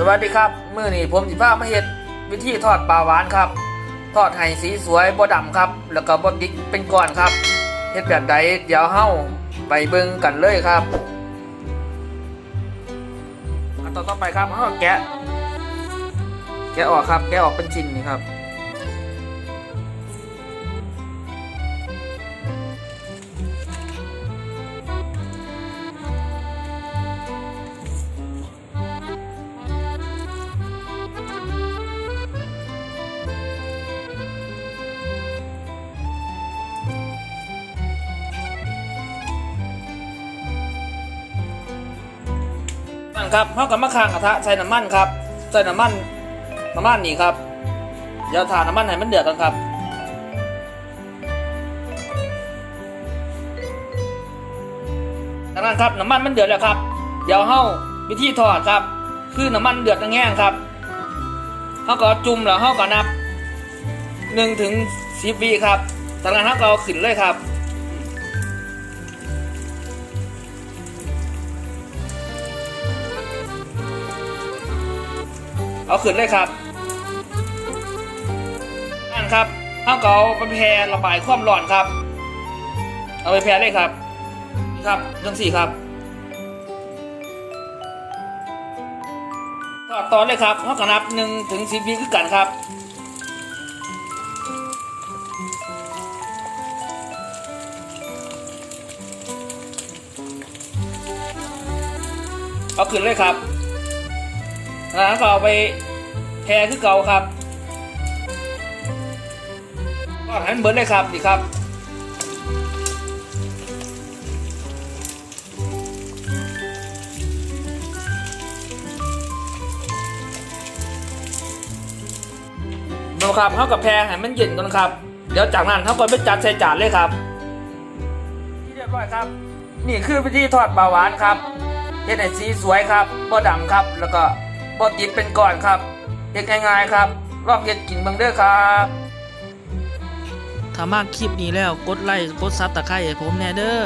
สวัสดีครับมื้อนี้ผมสิพามาเฮ็ดวิธีทอดปลาหวานครับ ทอดให้สีสวยบ่ดำครับ แล้วก็บ่ดิกเป็นก้อนครับเฮ็ดแบบใดเดี๋ยวเฮาไปเบิ่งกันเลยครับขั้นตอนต่อไปครับเฮาแกะ แกะออกครับ แกะออกเป็นชิ้นนี่ครับ ครับเฮากับมะขางกระทะใส่น้ำมันครับใส่น้ำมันน้ำมันนี่ครับเดี๋ยวทาน้ำมันให้มันเดือดก่อนครับจากนั้นครับน้ำมันมันเดือดแล้วครับ เดี๋ยวเฮาวิธีทอดครับ คือน้ำมันเดือดแห้งๆครับเฮาก็จุ่มแล้วเฮาก็นับหนึ่งถึงสิบวิครับจากนั้นเฮาก็เอาขึ้นเลยครับ เอาขึ้นเลยครับนั่นครับเอาเกเอาไปแพร่ระบายความร้อนครับ เอาไปแพร่เลยครับนี่ครับจังสี่ครับทอดตอนเลยครับเขากระนับหนึ่งถึงสิบวิคือกันครับเอาขึ้นเลยครับ แล้วก็เอาไปแพรคือเก่าครับก็หันเบิร์ดเลยครับดีครับนะครับเท่ากับแพรให้มันเย็นก่อนครับ เดี๋ยวจากนั้นเขาก็ไปจัดใส่จานเลยครับ ที่เรียบร้อยครับ นี่คือวิธีทอดปลาหวานครับเฮ็ดให้สีสวยครับบ่ดำครับ แล้วก็ บดติดเป็นก่อนครับเฮ็ดง่ายๆครับลองเฮ็ดกินเบิ่งเด้อครับถ้ามากคลิปนี้แล้วกดไลค์กดซับตะไคร้ให้ผมแน่เด้อ